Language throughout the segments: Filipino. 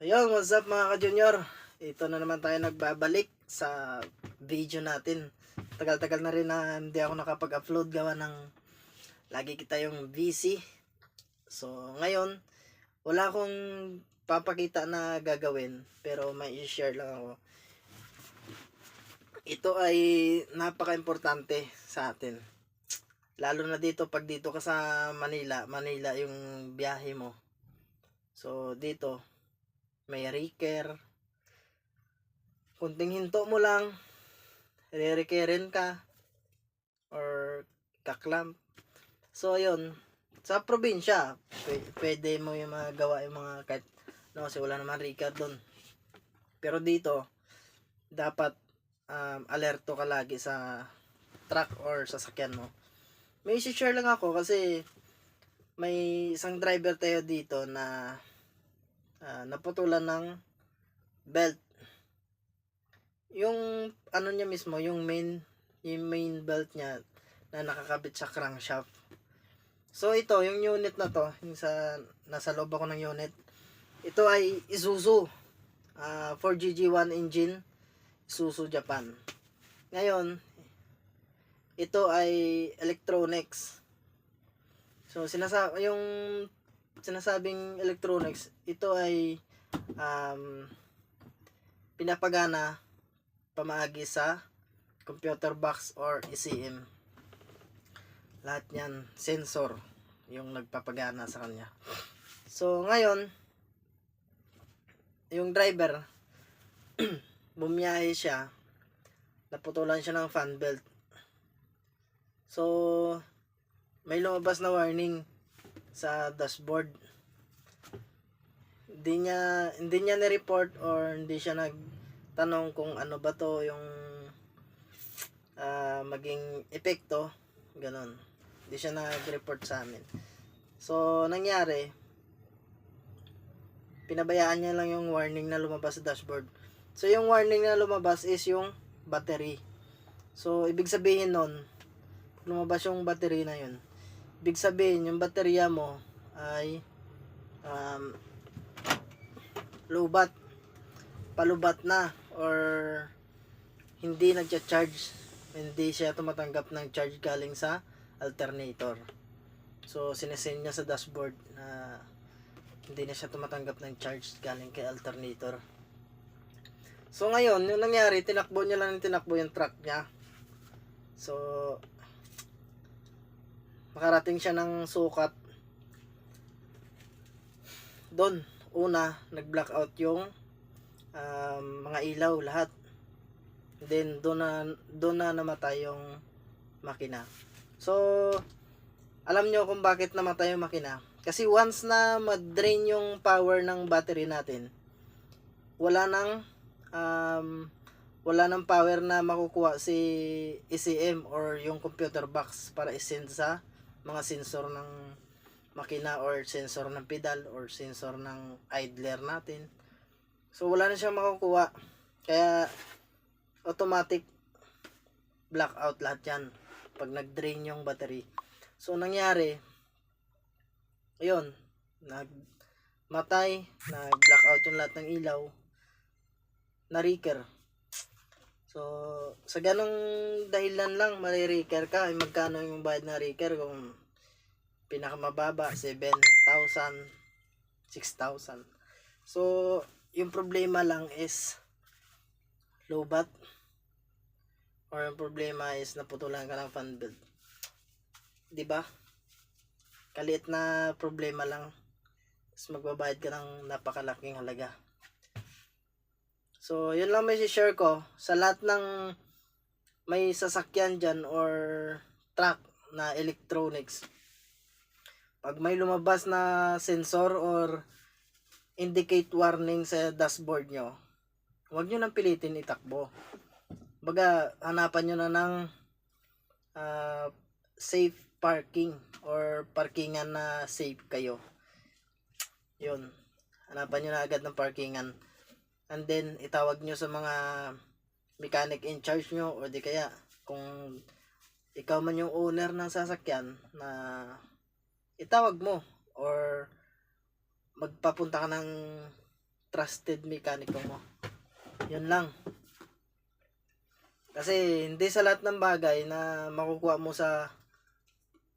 Ayun, what's up mga ka-junior? Ito na naman tayo nagbabalik sa video natin. Tagal-tagal na rin na hindi ako nakapag-upload gawa ng lagi kita yung busy. So, ngayon, wala akong papakita na gagawin pero may share lang ako. Ito ay napaka-importante sa atin. Lalo na dito pag dito ka sa Manila, Manila yung biyahe mo. So, dito, may reker. Kunting hinto mo lang, re-rekerin ka, or kaklam. So, ayun, sa probinsya, pw- pwede mo yung mga gawa yung mga kahit, no, kasi wala naman reker doon. Pero dito, dapat um, alerto ka lagi sa truck or sasakyan mo. May share lang ako kasi may isang driver tayo dito na ah, naputulan ng belt. Yung ano niya mismo, yung main yung main belt niya na nakakabit sa crankshaft. So ito, yung unit na to, yung sa nasa loob ako ng unit. Ito ay Isuzu ah 4GG1 engine Isuzu Japan. Ngayon, ito ay electronics. So sinasa yung sinasabing electronics, ito ay um, pinapagana pamaagi sa computer box or ECM. Lahat yan, sensor yung nagpapagana sa kanya. So, ngayon, yung driver, bumiyahe siya, naputulan siya ng fan belt. So, may lumabas na warning sa dashboard. Hindi niya hindi niya ni-report or hindi siya nagtanong kung ano ba to yung ah, maging epekto, ganun. Hindi siya nag-report sa amin. So, nangyari, pinabayaan niya lang yung warning na lumabas sa dashboard. So, yung warning na lumabas is yung battery. So, ibig sabihin nun, lumabas yung battery na yun. Ibig sabihin, yung baterya mo ay um, lubat, palubat na, or hindi nagcha-charge, hindi siya tumatanggap ng charge galing sa alternator. So, sinesend niya sa dashboard na hindi na siya tumatanggap ng charge galing kay alternator. So, ngayon, yung nangyari, tinakbo niya lang tinakbo yung truck niya. So, makarating siya ng sukat. Doon, una, nag-blackout yung um, mga ilaw, lahat. Then, doon na, doon na namatay yung makina. So, alam nyo kung bakit namatay yung makina. Kasi once na ma-drain yung power ng battery natin, wala nang um, wala nang power na makukuha si ECM or yung computer box para isend sa mga sensor ng makina or sensor ng pedal or sensor ng idler natin. So wala na siyang makukuha. Kaya automatic blackout lahat yan pag nag-drain yung battery. So nangyari, ayun, nagmatay, nag-blackout yung lahat ng ilaw, na-reker. So, sa ganong dahilan lang, marireker ka, ay magkano yung bayad na reker kung pinakamababa, 7,000, 6,000. So, yung problema lang is low bat or yung problema is naputulan ka ng fan belt. 'Di ba? Kaliit na problema lang. Tapos magbabayad ka ng napakalaking halaga. So, yun lang may share ko. Sa lahat ng may sasakyan dyan or truck na electronics. Pag may lumabas na sensor or indicate warning sa dashboard nyo, huwag nyo nang pilitin itakbo. Baga, hanapan nyo na ng ah, safe parking or parkingan na safe kayo. Yun. Hanapan nyo na agad ng parkingan. And then, itawag nyo sa mga mechanic in charge nyo o di kaya kung ikaw man yung owner ng sasakyan na itawag mo or magpapunta ka ng trusted mekaniko mo. Yun lang. Kasi hindi sa lahat ng bagay na makukuha mo sa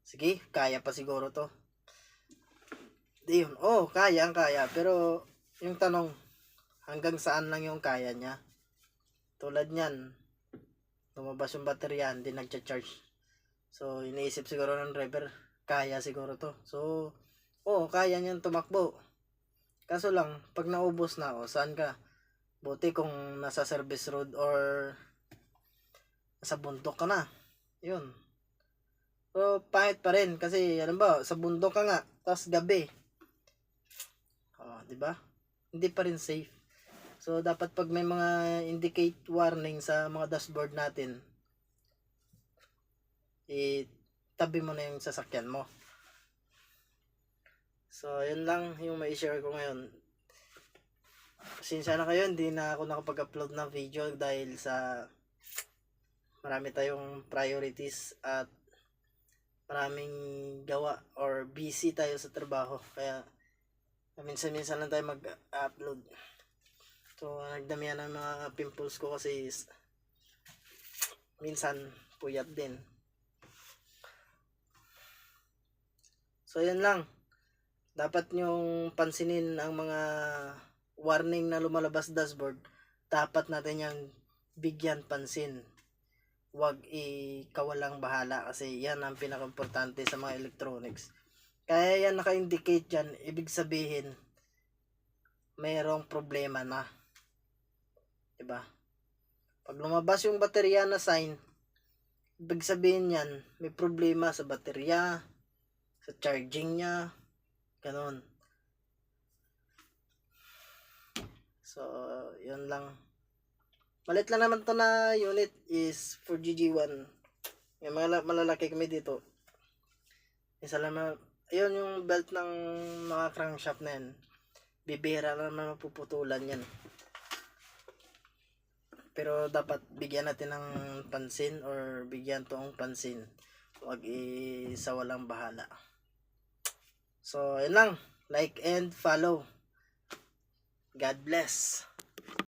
sige, kaya pa siguro to. Di yun. Oh, kaya kaya. Pero yung tanong, hanggang saan lang yung kaya niya? Tulad niyan, lumabas yung baterya, hindi nagcha-charge. So, iniisip siguro ng driver, kaya siguro to. So, oh, kaya niyan tumakbo. Kaso lang, pag naubos na, oh, saan ka? Buti kung nasa service road or sa bundok ka na. Yun. So, pangit pa rin kasi alam ba, sa bundok ka nga, tapos gabi. Oh, 'di ba? Hindi pa rin safe. So, dapat pag may mga indicate warning sa mga dashboard natin, eh, tabi mo na yung sasakyan mo. So, yun lang yung may share ko ngayon. Pasensya na kayo, hindi na ako nakapag-upload ng video dahil sa marami tayong priorities at maraming gawa or busy tayo sa trabaho. Kaya, minsan-minsan lang tayo mag-upload. So, nagdamihan ng mga pimples ko kasi is, minsan puyat din. So, yan lang. Dapat nyong pansinin ang mga warning na lumalabas dashboard. Dapat natin yung bigyan pansin. Huwag ikawalang bahala kasi yan ang pinaka-importante sa mga electronics. Kaya yan naka-indicate dyan, ibig sabihin, mayroong problema na. 'Di ba? Pag lumabas yung baterya na sign, ibig sabihin yan, may problema sa baterya, sa charging niya, ganun. So, yun lang. Malit lang naman to na unit is for GG1. Yung mga la- malalaki kami dito. Isa lang na, ayun yung belt ng mga crankshaft na yan. Bibira na naman mapuputulan yan. Pero dapat bigyan natin ng pansin or bigyan toong pansin. Huwag isa walang bahala. So, yun lang. Like and follow. God bless.